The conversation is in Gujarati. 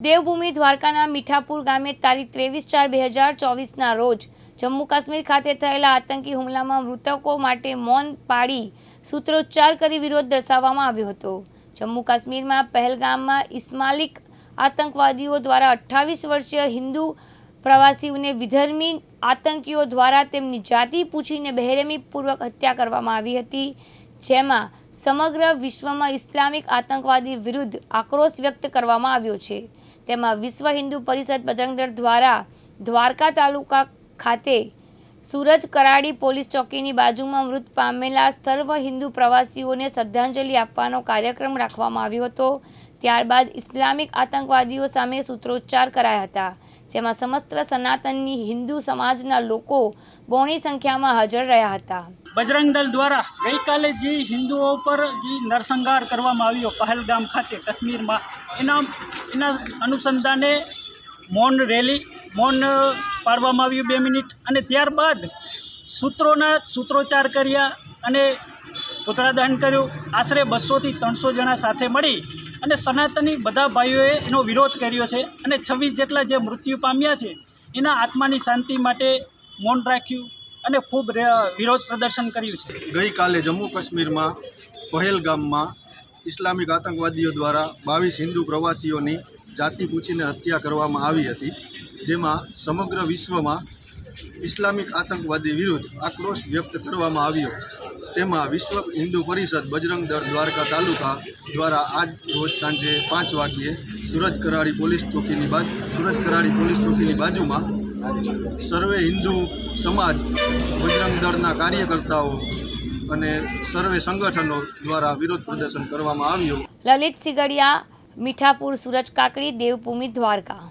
દેવભૂમિ દ્વારકાના મીઠાપુર ગામે તારીખ ત્રેવીસ ચાર બે હજાર ચોવીસના રોજ જમ્મુ કાશ્મીર ખાતે થયેલા આતંકી હુમલામાં મૃતકો માટે મૌન પાડી સૂત્રોચ્ચાર કરી વિરોધ દર્શાવવામાં આવ્યો હતો. જમ્મુ કાશ્મીરમાં પહેલગામમાં ઇસ્માલિક આતંકવાદીઓ દ્વારા અઠ્ઠાવીસ વર્ષીય હિન્દુ પ્રવાસીઓને વિધર્મી આતંકીઓ દ્વારા તેમની જાતિ પૂછીને બહેરમીપૂર્વક હત્યા કરવામાં આવી હતી, જેમાં સમગ્ર વિશ્વમાં ઇસ્લામિક આતંકવાદી વિરુદ્ધ આક્રોશ વ્યક્ત કરવામાં આવ્યો છે. તેમાં વિશ્વ હિન્દુ પરિષદ બજરંગદળ દ્વારા દ્વારકા તાલુકા ખાતે સુરજ કરાડી પોલીસ ચોકીની બાજુમાં મૃત પામેલા સર્વ હિન્દુ પ્રવાસીઓને શ્રદ્ધાંજલિ આપવાનો કાર્યક્રમ રાખવામાં આવ્યો હતો. ત્યારબાદ ઇસ્લામિક આતંકવાદીઓ સામે સૂત્રોચ્ચાર કરાયા હતા, જેમાં સમસ્ત સનાતનની હિન્દુ સમાજના લોકો બહોળી સંખ્યામાં હાજર રહ્યા હતા. બજરંગ દળ દ્વારા ગઈકાલે જે હિન્દુઓ પર જે નરસંહાર કરવામાં આવ્યો પહલગામ ખાતે કાશ્મીરમાં, એના એના અનુસંધાને મૌન રેલી, મૌન પાડવામાં આવ્યું બે મિનિટ અને ત્યારબાદ સૂત્રોના સૂત્રોચ્ચાર કર્યા અને પુતળાદહન કર્યું. આશરે બસોથી ત્રણસો જણા સાથે મળી અને સનાતની બધા ભાઈઓએ એનો વિરોધ કર્યો છે અને છવ્વીસ જેટલા જે મૃત્યુ પામ્યા છે, એના આત્માની શાંતિ માટે મૌન રાખ્યું. અને ખૂબ વિરોધ પ્રદર્શન કર્યું છે. ગઈકાલે જમ્મુ કાશ્મીરમાં પહેલગામમાં ઇસ્લામિક આતંકવાદીઓ દ્વારા બાવીસ હિન્દુ પ્રવાસીઓની જાતિ પૂછીને હત્યા કરવામાં આવી હતી, જેમાં સમગ્ર વિશ્વમાં ઇસ્લામિક આતંકવાદી વિરુદ્ધ આક્રોશ વ્યક્ત કરવામાં આવ્યો. તેમાં વિશ્વ હિન્દુ પરિષદ બજરંગ દળ દ્વારકા તાલુકા દ્વારા આજ રોજ સાંજે પાંચ વાગ્યે સુરજ કરાડી પોલીસ ચોકીની બાજુ સુરજ કરાડી પોલીસ ચોકીની બાજુમાં સર્વે હિન્દુ સમાજ, બજરંગ દળના કાર્યકર્તાઓ અને સર્વે સંગઠનો દ્વારા વિરોધ પ્રદર્શન કરવામાં આવ્યું. લલિત સિગડિયા, મીઠાપુર, સુરજ કાકડી, દેવભૂમિ, દ્વારકા.